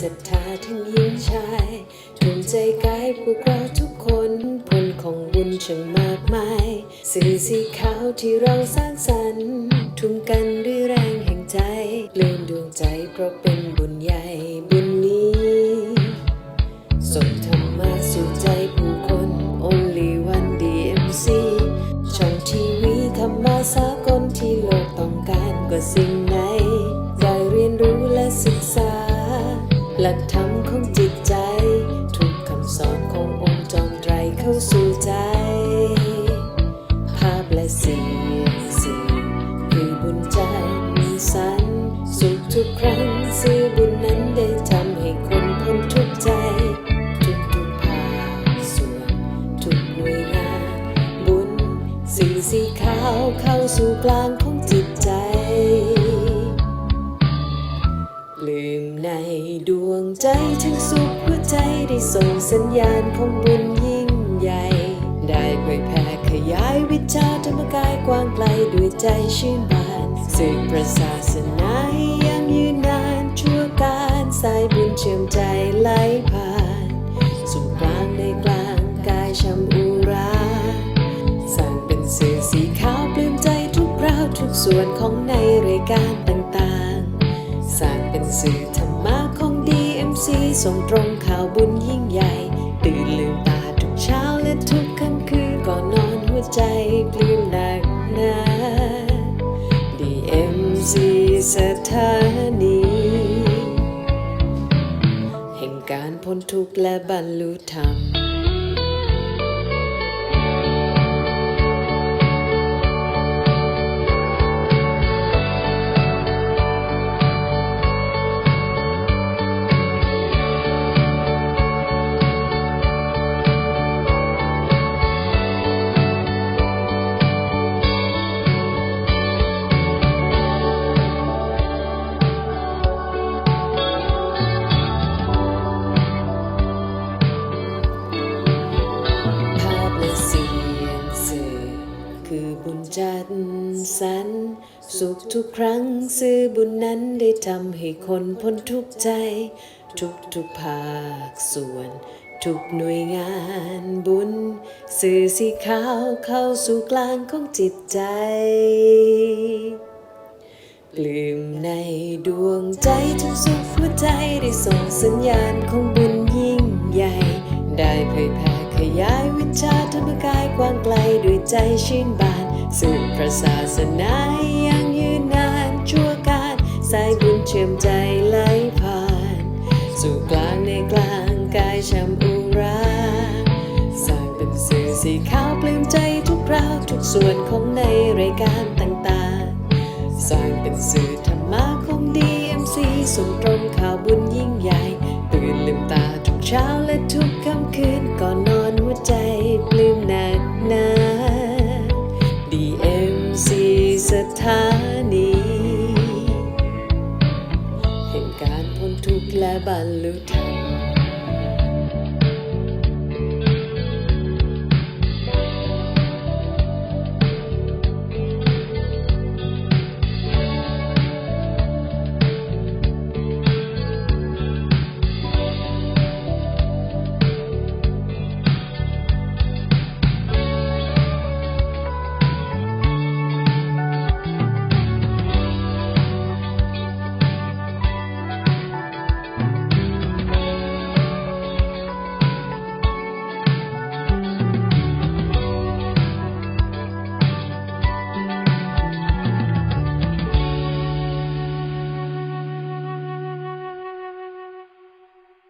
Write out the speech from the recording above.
ศรัทธาทั้งหญิงชายทุ่มใจกายพวกเราทุกคนผลของบุญช่างมากมายสื่อสีขาวที่เราสร้างสรรค์ ทุ่มกันด้วยแรงแห่งใจลืมดวงใจเพราะเป็นบุญใหญ่บุญนี้ส่งธรรมะสู่ใจผู้คน Only One DMC ช่องทีวีธรรมะสากลที่โลกต้องการกว่าสิ่ง สู่กลางของจิตใจ ลืมในดวงใจถึงสุขหัวใจได้ส่งสัญญาณของบุญยิ่งใหญ่ ได้เผยแผ่ขยายวิชาธรรมกายกว้างไกลด้วยใจชื่นบานสื่อประศาสนาให้ยังยืนนานชั่วการสายบุญเชื่อมใจไหลผ่านสู่กลางในกลางกายชำอุร ทุกส่วนของในรายการต่างๆ สร้างเป็นสื่อธรรมะของ DMC ส่งตรงข่าวบุญยิ่งใหญ่ ตื่นลืมตาทุกเช้าและทุกค่ำคืนก่อนนอนหัวใจปลื้มหนักหนา DMC สถานี แห่งการพ้นทุกข์และบรรลุธรรม บุญจัดสรรสุขทุกครั้งสื่อบุญนั้นได้ทำให้คนพ้นทุกใจ ทุกทุกภาคส่วน ทุกหน่วยงานบุญ สื่อสีขาวเข้าสู่กลางของจิตใจปลื้มในดวงใจทั้งสุขหัวใจได้ส่งสัญญาณของบุญยิ่งใหญ่ ได้เผยแผ่ ขยายวิชาธรรมกายกว้างไกลด้วยใจชื่นบานสืบพระศาสนายังยืนนานชั่วการสายบุญเชื่อมใจไหลผ่าน สู่กลางในกลางกายชำอุราสร้างเป็นสื่อสีขาวปลื้มใจทุกราวทุกส่วนของในรายการต่างๆ สร้างเป็นสื่อธรรมะของ DMC ส่งตรงข่าวบุญ ปลื้มหนักหนา DMC สถานีแห่งการพ้นทุกข์และบรรลุธรรม